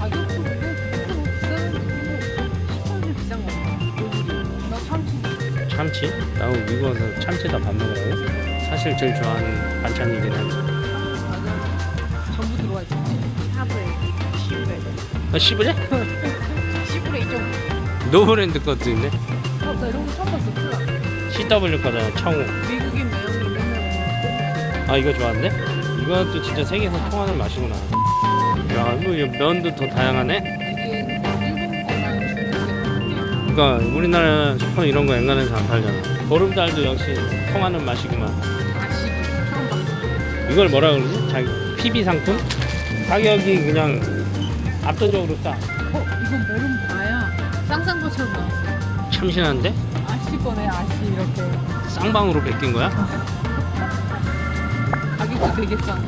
가격도 뭐 비싼 식품이 비싼 거 같아. 나 참치. 참치? 나하고 미국 와서 참치에다 밥 먹으라고? 사실 제일 좋아하는 반찬이긴 한데 맞아. 전부 들어가 있지. 샤브에, 시브에. 아, 시브레? 시브레 이쪽. 노브랜드 것도 있네 어, 나 이런 거 처음 봤어. 콜라. CW 거잖아 청우 미국인 매형이 맨날 아 이거 좋아하는데? 이것도 진짜 세계에서 통하는 맛이구나 야 이거 이 면도 더 다양하네 이게 일본 거랑 중국 게 그러니까 우리나라 슈퍼 이런 거 엔간해서 안 팔잖아 보름달도 역시 통하는 맛이구만 아시기 처음 봤어. 이걸 뭐라 그러지? 자기 PB 상품? 가격이 그냥 압도적으로 싸 어, 이건 메론 바야. 쌍쌍거처럼 나왔어. 참신한데? 아시 거네, 아시 이렇게. 쌍방으로 베낀 거야? 가격도 되게 싸.